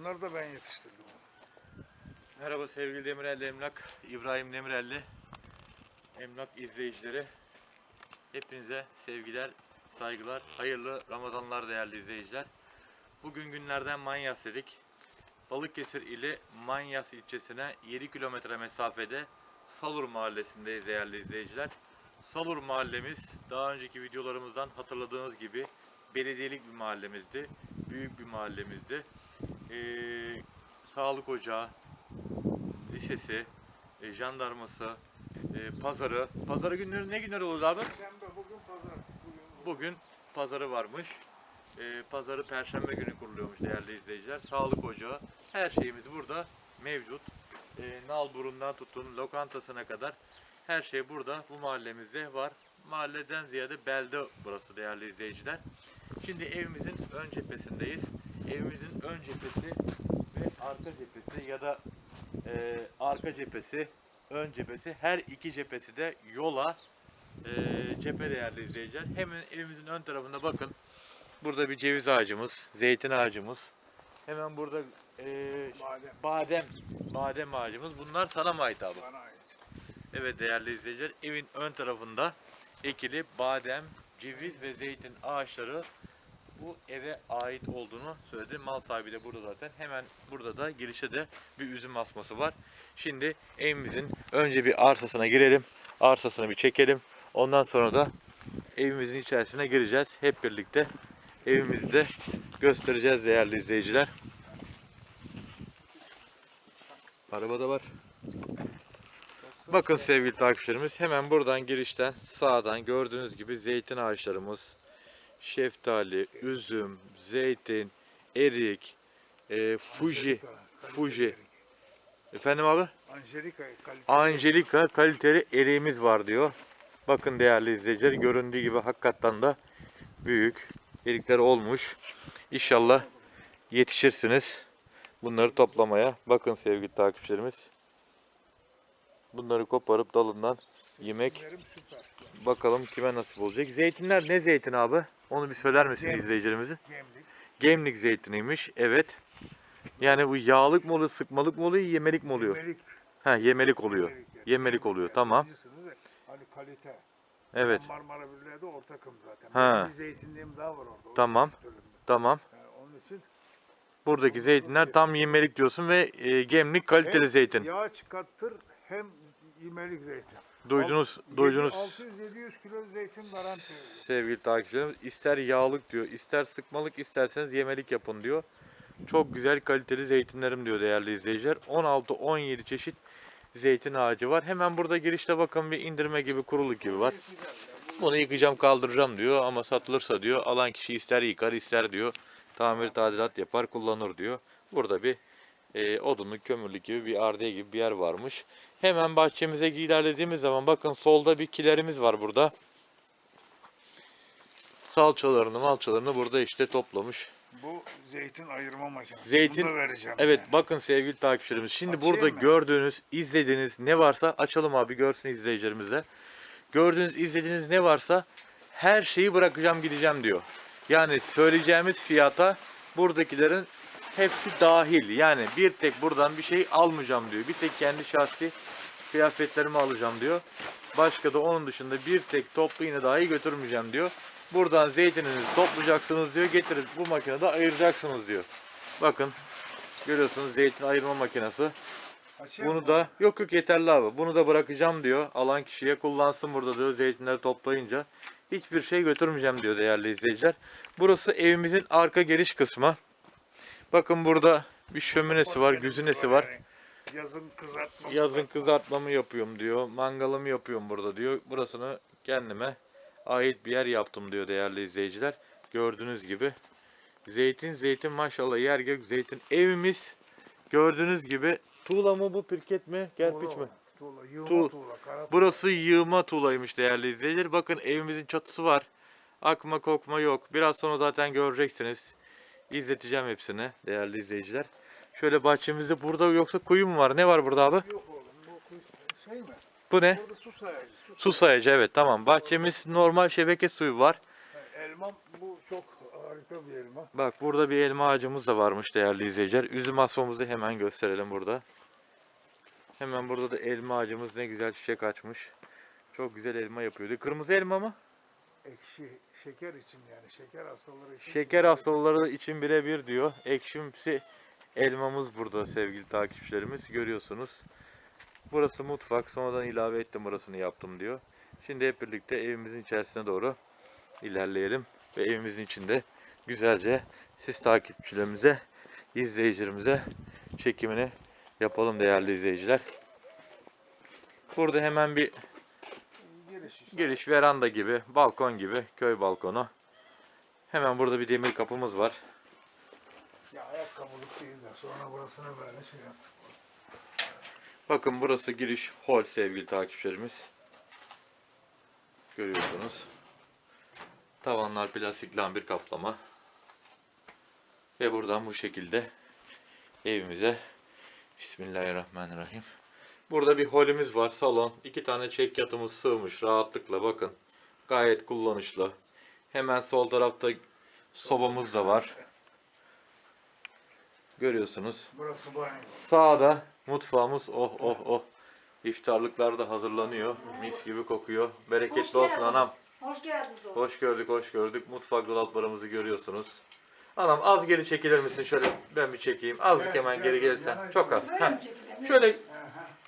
Bunları da ben yetiştirdim. Merhaba sevgili Demirelli Emlak, İbrahim Demirelli Emlak izleyicileri. Hepinize sevgiler, saygılar, hayırlı Ramazanlar değerli izleyiciler. Bugün günlerden Manyas dedik. Balıkesir ili Manyas ilçesine 7 kilometre mesafede Salur mahallesindeyiz değerli izleyiciler. Salur mahallemiz daha önceki videolarımızdan hatırladığınız gibi belediyelik bir mahallemizdi. Büyük bir mahallemizdi. Ee, sağlık ocağı, lisesi, e, jandarması, e, pazarı. Pazarı günleri ne günler oluyor abi? Perşembe bugün pazar. Bugün Bugün pazarı varmış. E, pazarı perşembe günü kuruluyormuş değerli izleyiciler. Sağlık ocağı. Her şeyimiz burada mevcut. E, Nalburun'dan tutun lokantasına kadar her şey burada bu mahallemizde var. Mahalleden ziyade belde burası değerli izleyiciler. Şimdi evimizin ön cephesindeyiz. Evimizin ön cephesi ve arka cephesi ya da e, arka cephesi, ön cephesi her iki cephesi de yola e, cephe değerli izleyiciler. Hemen evimizin ön tarafında bakın. Burada bir ceviz ağacımız, zeytin ağacımız. Hemen burada e, badem badem, badem ağacımız. Bunlar sana ait abi? bana ait. Evet değerli izleyiciler, evin ön tarafında ekili badem, ceviz ve zeytin ağaçları bu eve ait olduğunu söyledi. Mal sahibi de burada zaten. Hemen burada da girişte de bir üzüm asması var. Şimdi evimizin önce bir arsasına girelim. Arsasını bir çekelim. Ondan sonra da evimizin içerisine gireceğiz. Hep birlikte evimizi de göstereceğiz değerli izleyiciler. Araba da var. Bakın sevgili takipçilerimiz hemen buradan girişten sağdan gördüğünüz gibi zeytin ağaçlarımız, şeftali, üzüm, zeytin, erik, e, Fuji, Fuji. Efendim abi? Angelika kaliteli. Angelika kaliteli eriğimiz var diyor. Bakın değerli izleyiciler göründüğü gibi hakikaten de büyük erikler olmuş. İnşallah yetişirsiniz bunları toplamaya. Bakın sevgili takipçilerimiz. Bunları koparıp dalından yemek. Bakalım kime nasip olacak. Zeytinler ne zeytin abi? Onu bir söyler misin Gemlik. izleyicilerimize? Gemlik. Gemlik zeytiniymiş. Evet. Yani bu yağlık mı oluyor, sıkmalık mı oluyor, yemelik mi oluyor? Yemelik. Ha yemelik oluyor. yemelik yani. Yemelik oluyor. Yani Tamam. Hani kalite. Evet. Marmara Birliği'de ortakım zaten. Ha. Benim bir zeytinliğim daha var orada. Tamam. Tamam. Yani onun için Buradaki zeytinler tam yemelik diyorsun ve e, gemlik kaliteli hem zeytin. Yağ çıkartır hem yemelik zeytin. Duydunuz, duydunuz. 600-700 kilo zeytin garanti. Sevgili takipçilerimiz ister yağlık diyor, ister sıkmalık isterseniz yemelik yapın diyor. Çok güzel kaliteli zeytinlerim diyor değerli izleyiciler. 16-17 çeşit zeytin ağacı var. Hemen burada girişte bakın bir indirme gibi kuruluk gibi var. Bunu yıkayacağım kaldıracağım diyor ama satılırsa diyor alan kişi ister yıkar ister diyor. Tamir tadilat yapar kullanır diyor. Burada bir e, odunluk kömürlük gibi bir ardiye gibi bir yer varmış. Hemen bahçemize ilerlediğimiz zaman bakın solda bir kilerimiz var burada. Salçalarını malçalarını burada işte toplamış. Bu zeytin ayırma makinesi. Zeytin- Bunu da vereceğim. Evet yani. bakın sevgili takipçilerimiz. Şimdi Açayım burada mı? gördüğünüz, izlediğiniz ne varsa açalım abi görsün izleyicilerimiz de. Gördüğünüz, izlediğiniz ne varsa her şeyi bırakacağım gideceğim diyor. Yani söyleyeceğimiz fiyata buradakilerin hepsi dahil. Yani bir tek buradan bir şey almayacağım diyor. Bir tek kendi şahsi kıyafetlerimi alacağım diyor. Başka da onun dışında bir tek toplu iğne dahi götürmeyeceğim diyor. Buradan zeytininizi toplayacaksınız diyor. Getirip bu makinede ayıracaksınız diyor. Bakın görüyorsunuz zeytin ayırma makinesi. Bunu da yok yok yeterli abi. Bunu da bırakacağım diyor. Alan kişiye kullansın burada diyor zeytinleri toplayınca. Hiçbir şey götürmeyeceğim diyor değerli izleyiciler. Burası evimizin arka giriş kısmı. Bakın burada bir şöminesi var, güzinesi var. Yazın kızartma. Yazın kızartmamı yapıyorum diyor. Mangalımı yapıyorum burada diyor. Burasını kendime ait bir yer yaptım diyor değerli izleyiciler. Gördüğünüz gibi. Zeytin zeytin maşallah yer gök zeytin. Evimiz gördüğünüz gibi tuğla mı bu pirket mi kerpiç mi? Tuğla, yığma Tuğ- tuğla, kara Burası yığma tuğlaymış değerli izleyiciler. Bakın evimizin çatısı var. Akma kokma yok. Biraz sonra zaten göreceksiniz. İzleteceğim hepsini değerli izleyiciler. Şöyle bahçemizde burada yoksa kuyu mu var? Ne var burada abi? Yok oğlum bu şey mi? Bu ne? Burada su sayacı. Su Su sayacı evet tamam. Bahçemiz normal şebeke suyu var. Elmam bu çok harika bir elma. Bak burada bir elma ağacımız da varmış değerli izleyiciler. Üzüm asmamızı hemen gösterelim burada. Hemen burada da elma ağacımız ne güzel çiçek açmış. Çok güzel elma yapıyordu. Kırmızı elma mı? Ekşi, şeker için yani. Şeker hastaları için. Şeker hastaları için birebir diyor. Ekşimsi elmamız burada sevgili takipçilerimiz. Görüyorsunuz. Burası mutfak. Sonradan ilave ettim burasını yaptım diyor. Şimdi hep birlikte evimizin içerisine doğru ilerleyelim. Ve evimizin içinde güzelce siz takipçilerimize, izleyicilerimize çekimini yapalım değerli izleyiciler. Burada hemen bir Giriş işte. giriş veranda gibi, balkon gibi, köy balkonu. Hemen burada bir demir kapımız var. Ya ayakkabılık değil de sonra burasını böyle şey yaptık. Bakın burası giriş hol sevgili takipçilerimiz. Görüyorsunuz. Tavanlar plastik lambir kaplama. Ve buradan bu şekilde evimize Bismillahirrahmanirrahim. Burada bir holümüz var. Salon. iki tane çek yatımız sığmış rahatlıkla bakın. Gayet kullanışlı. Hemen sol tarafta sobamız da var. Görüyorsunuz. Burası banyo. Sağda mutfağımız oh oh oh. İftarlıklar da hazırlanıyor. Mis gibi kokuyor. Bereketli olsun anam. Hoş geldiniz oğlum. Hoş gördük, hoş gördük. Mutfak dolaplarımızı görüyorsunuz. Anam az geri çekilir misin? Şöyle ben bir çekeyim. Azıcık hemen geri gel. gelirsen. Çok az. Heh. Şöyle.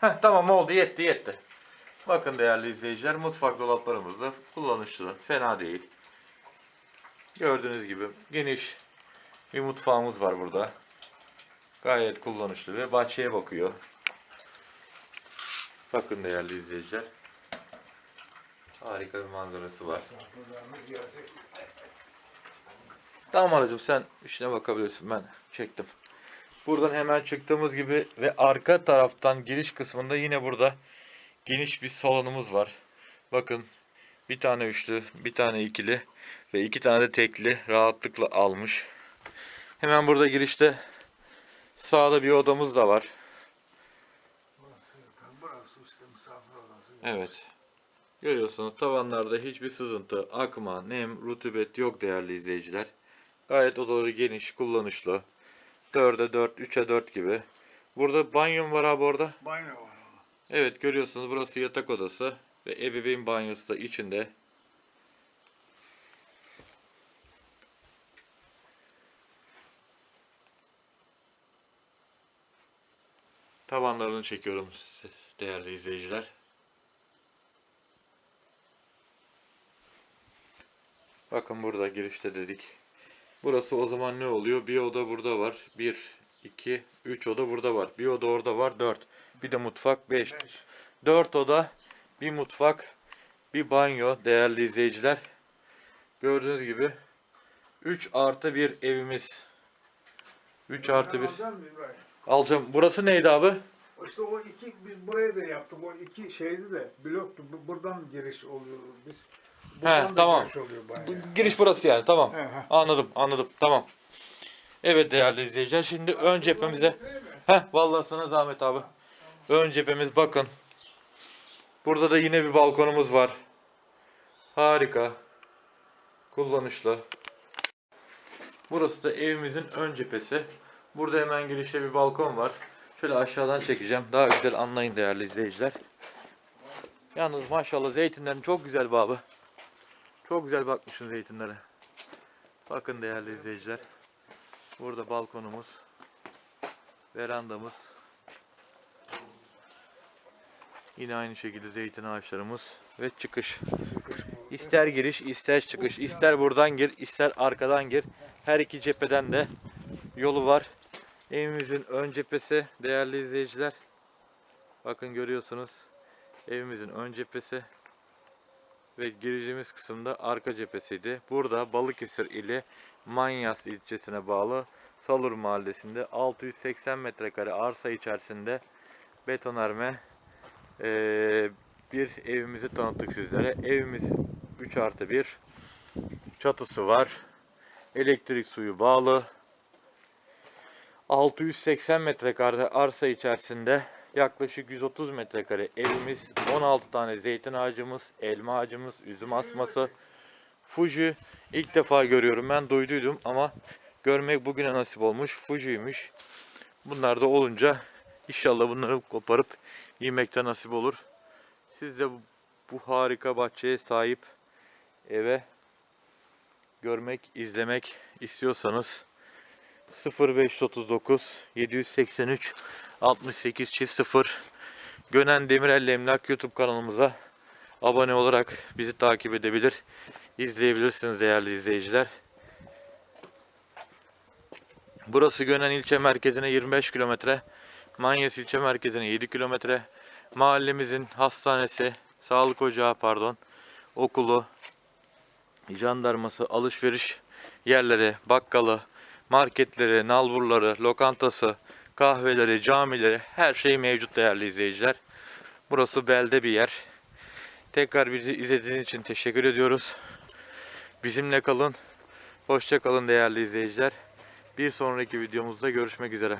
Heh, tamam oldu yetti yetti. Bakın değerli izleyiciler mutfak dolaplarımız da kullanışlı. Fena değil. Gördüğünüz gibi geniş bir mutfağımız var burada. Gayet kullanışlı ve bahçeye bakıyor. Bakın değerli izleyiciler. Harika bir manzarası var. Tamam aracım sen işine bakabilirsin ben çektim. Buradan hemen çıktığımız gibi ve arka taraftan giriş kısmında yine burada geniş bir salonumuz var. Bakın bir tane üçlü, bir tane ikili ve iki tane de tekli rahatlıkla almış. Hemen burada girişte sağda bir odamız da var. Evet. Görüyorsunuz tavanlarda hiçbir sızıntı, akma, nem, rutubet yok değerli izleyiciler. Gayet odaları geniş, kullanışlı. 4'e 4, 3'e 4 gibi. Burada banyom var abi orada. Banyo var oğlum. Evet görüyorsunuz burası yatak odası ve ebeveyn banyosu da içinde. Tavanlarını çekiyorum değerli izleyiciler. Bakın burada girişte dedik. Burası o zaman ne oluyor? Bir oda burada var. 1, 2, 3 oda burada var. Bir oda orada var. 4. Bir de mutfak 5. Beş. 4 oda, bir mutfak, bir banyo değerli izleyiciler. Gördüğünüz gibi 3 artı 1 evimiz. 3 artı 1. Alacak mısın İbrahim? Alacağım. Burası neydi abi? İşte o iki, biz buraya da yaptık. O iki şeydi de bloktu. Bu- Buradan giriş oluyor. Biz buradan da tamam. giriş oluyor. Bu Giriş burası yani. Tamam. He, he. Anladım, anladım. Tamam. Evet değerli izleyiciler. Şimdi ön cephemize? Heh, vallahi sana zahmet abi. Ön cephemiz bakın. Burada da yine bir balkonumuz var. Harika. Kullanışlı. Burası da evimizin ön cephesi. Burada hemen girişte bir balkon var. Şöyle aşağıdan çekeceğim. Daha güzel anlayın değerli izleyiciler. Yalnız maşallah zeytinlerin çok güzel be abi. Çok güzel bakmışsın zeytinlere. Bakın değerli izleyiciler. Burada balkonumuz verandamız. Yine aynı şekilde zeytin ağaçlarımız ve çıkış. İster giriş, ister çıkış. İster buradan gir, ister arkadan gir. Her iki cepheden de yolu var. Evimizin ön cephesi değerli izleyiciler. Bakın görüyorsunuz. Evimizin ön cephesi ve gireceğimiz kısımda arka cephesiydi. Burada Balıkesir ili Manyas ilçesine bağlı Salur mahallesinde 680 metrekare arsa içerisinde betonarme eee, bir evimizi tanıttık sizlere. Evimiz 3 artı 1 çatısı var. Elektrik suyu bağlı. 680 metrekare arsa içerisinde yaklaşık 130 metrekare evimiz, 16 tane zeytin ağacımız, elma ağacımız, üzüm asması, Fuji ilk defa görüyorum. Ben duyduydum ama görmek bugüne nasip olmuş. Fuji'ymiş. Bunlar da olunca inşallah bunları koparıp yemekte nasip olur. Siz de bu, harika bahçeye sahip eve görmek, izlemek istiyorsanız 0539 783 68 çift 0 Gönen Demirel Emlak YouTube kanalımıza abone olarak bizi takip edebilir, izleyebilirsiniz değerli izleyiciler. Burası Gönen ilçe merkezine 25 kilometre, Manyas ilçe merkezine 7 kilometre. Mahallemizin hastanesi, sağlık ocağı pardon, okulu, jandarması, alışveriş yerleri, bakkalı, marketleri, nalburları, lokantası, kahveleri, camileri her şey mevcut değerli izleyiciler. Burası belde bir yer. Tekrar bizi izlediğiniz için teşekkür ediyoruz. Bizimle kalın. Hoşça kalın değerli izleyiciler. Bir sonraki videomuzda görüşmek üzere.